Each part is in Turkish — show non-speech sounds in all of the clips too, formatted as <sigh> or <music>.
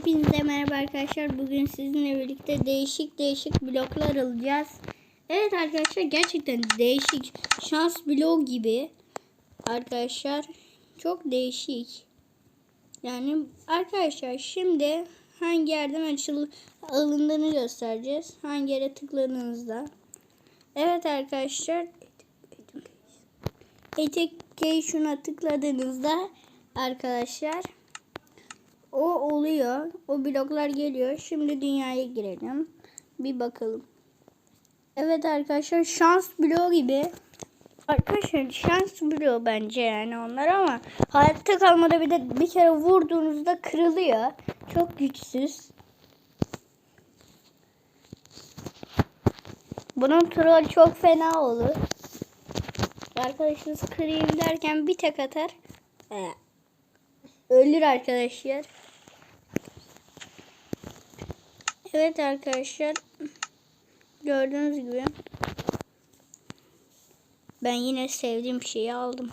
Hepinize merhaba arkadaşlar. Bugün sizinle birlikte değişik değişik bloklar alacağız. Evet arkadaşlar gerçekten değişik şans bloğu gibi. Arkadaşlar çok değişik. Yani arkadaşlar şimdi hangi yerden açıl alındığını göstereceğiz. Hangi yere tıkladığınızda. Evet arkadaşlar Education'a tıkladığınızda arkadaşlar o oluyor. O bloklar geliyor. Şimdi dünyaya girelim. Bir bakalım. Evet arkadaşlar şans bloğu gibi. Arkadaşlar şans bloğu bence yani onlar ama hayatta kalmada bir de bir kere vurduğunuzda kırılıyor. Çok güçsüz. Bunun troll çok fena olur. Arkadaşınız kırayım derken bir tek atar. Ee, Ölür arkadaşlar. Evet arkadaşlar. Gördüğünüz gibi. Ben yine sevdiğim şeyi aldım.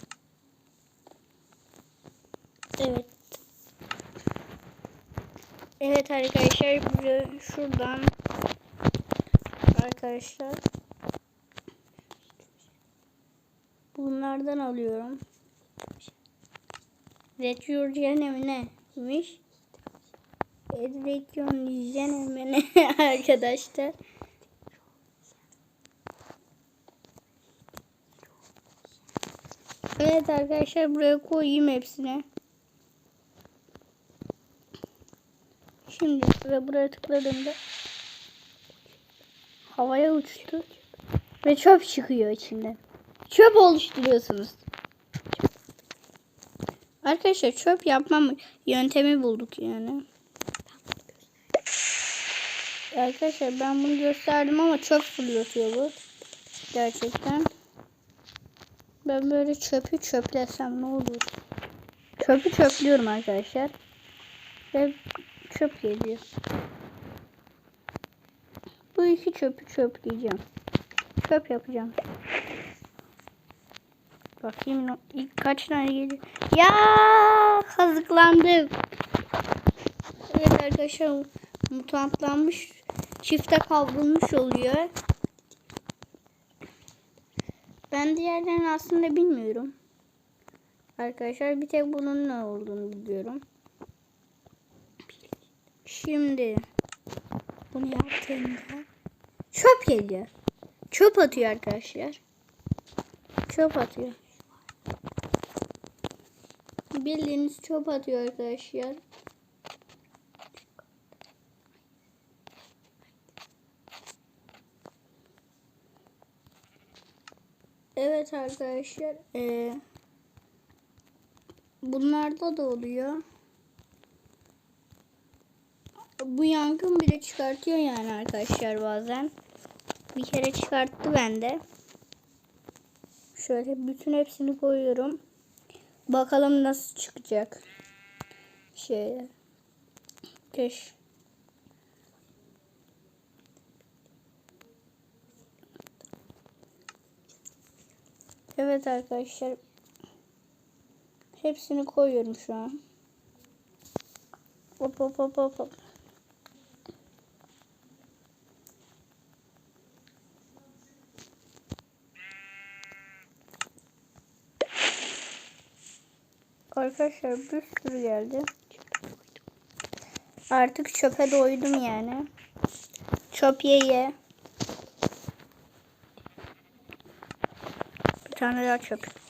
Evet. Evet arkadaşlar. Şuradan. Arkadaşlar. Bunlardan alıyorum. Retrojen mi neymiş? Retrojen mi ne <laughs> arkadaşlar? Evet arkadaşlar buraya koyayım hepsini. Şimdi ve buraya tıkladığımda havaya uçtu ve çöp çıkıyor içinden. Çöp oluşturuyorsunuz. Arkadaşlar çöp yapmam yöntemi bulduk yani. Arkadaşlar ben bunu gösterdim ama çöp fırlatıyor bu. Gerçekten. Ben böyle çöpü çöplesem ne olur? Çöpü çöplüyorum arkadaşlar. Ve çöp geliyor. Bu iki çöpü çöpleyeceğim. Çöp yapacağım. Bakayım ilk kaç tane geliyor. Ya kazıklandım. Evet arkadaşlar mutantlanmış çifte kavrulmuş oluyor. Ben diğerlerini aslında bilmiyorum. Arkadaşlar bir tek bunun ne olduğunu biliyorum. Şimdi bunu yaptığımda çöp geliyor. Çöp atıyor arkadaşlar. Çöp atıyor. Bildiğiniz çöp atıyor arkadaşlar. Evet arkadaşlar. Ee, bunlarda da oluyor. Bu yangın bile çıkartıyor yani arkadaşlar bazen. Bir kere çıkarttı bende. Şöyle bütün hepsini koyuyorum. Bakalım nasıl çıkacak. Şey. Keş. Evet arkadaşlar. Hepsini koyuyorum şu an. Hop hop hop hop hop. Arkadaşlar bir sürü geldi. Artık çöpe doydum yani. Çöp ye ye. Bir tane daha çöp.